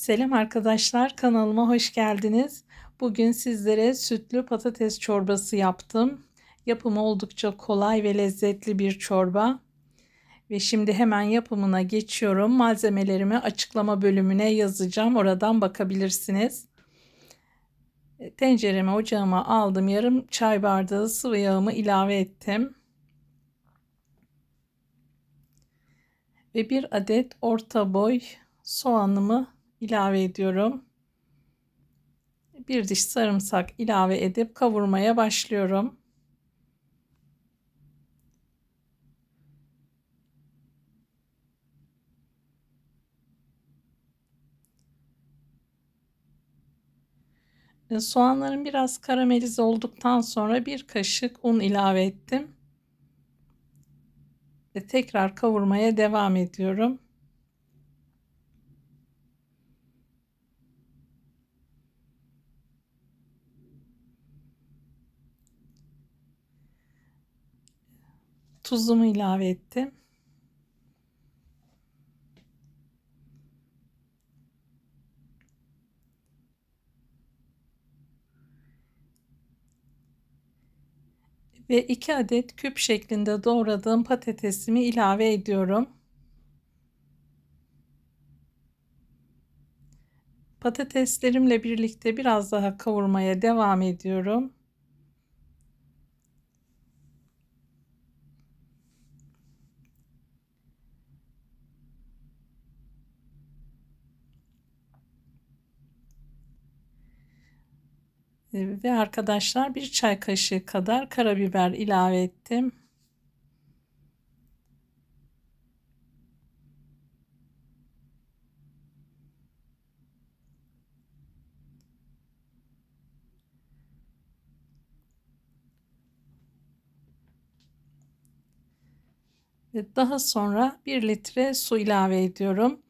Selam arkadaşlar, kanalıma hoş geldiniz. Bugün sizlere sütlü patates çorbası yaptım. Yapımı oldukça kolay ve lezzetli bir çorba. Ve şimdi hemen yapımına geçiyorum. Malzemelerimi açıklama bölümüne yazacağım. Oradan bakabilirsiniz. Tencereme ocağıma aldım. Yarım çay bardağı sıvı yağımı ilave ettim. Ve bir adet orta boy soğanımı ilave ediyorum. Bir diş sarımsak ilave edip kavurmaya başlıyorum. E, soğanların biraz karamelize olduktan sonra bir kaşık un ilave ettim. Ve tekrar kavurmaya devam ediyorum. Tuzumu ilave ettim. Ve 2 adet küp şeklinde doğradığım patatesimi ilave ediyorum. Patateslerimle birlikte biraz daha kavurmaya devam ediyorum. Ve arkadaşlar bir çay kaşığı kadar karabiber ilave ettim. Daha sonra 1 litre su ilave ediyorum.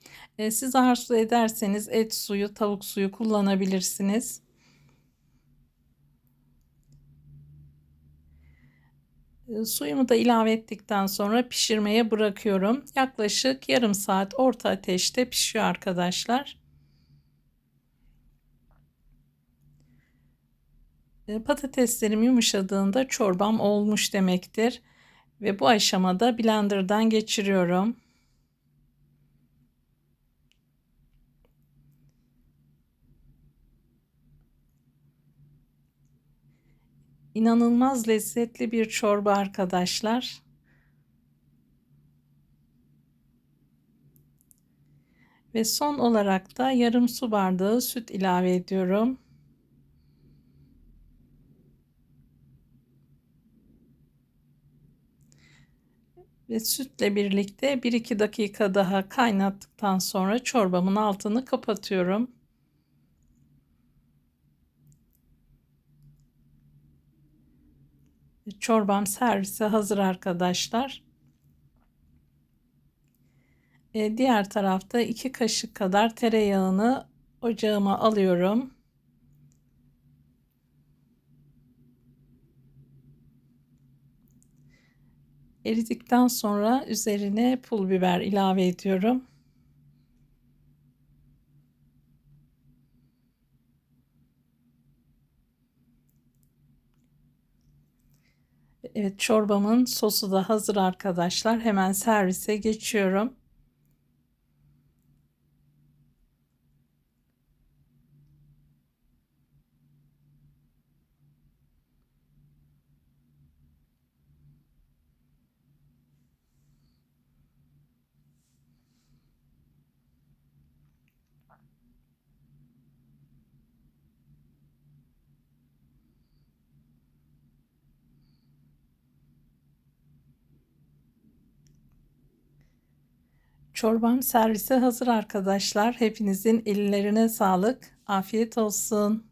Siz arzu ederseniz et suyu, tavuk suyu kullanabilirsiniz. Suyumu da ilave ettikten sonra pişirmeye bırakıyorum. Yaklaşık yarım saat orta ateşte pişiyor arkadaşlar. Ee, patateslerim yumuşadığında çorbam olmuş demektir. Ve bu aşamada blenderdan geçiriyorum. İnanılmaz lezzetli bir çorba arkadaşlar. Ve son olarak da yarım su bardağı süt ilave ediyorum. Ve sütle birlikte 1-2 dakika daha kaynattıktan sonra çorbamın altını kapatıyorum. Çorbam servise hazır arkadaşlar. E, diğer tarafta 2 kaşık kadar tereyağını ocağıma alıyorum. Eridikten sonra üzerine pul biber ilave ediyorum. Evet çorbamın sosu da hazır arkadaşlar. Hemen servise geçiyorum. Çorbam servise hazır arkadaşlar. Hepinizin ellerine sağlık. Afiyet olsun.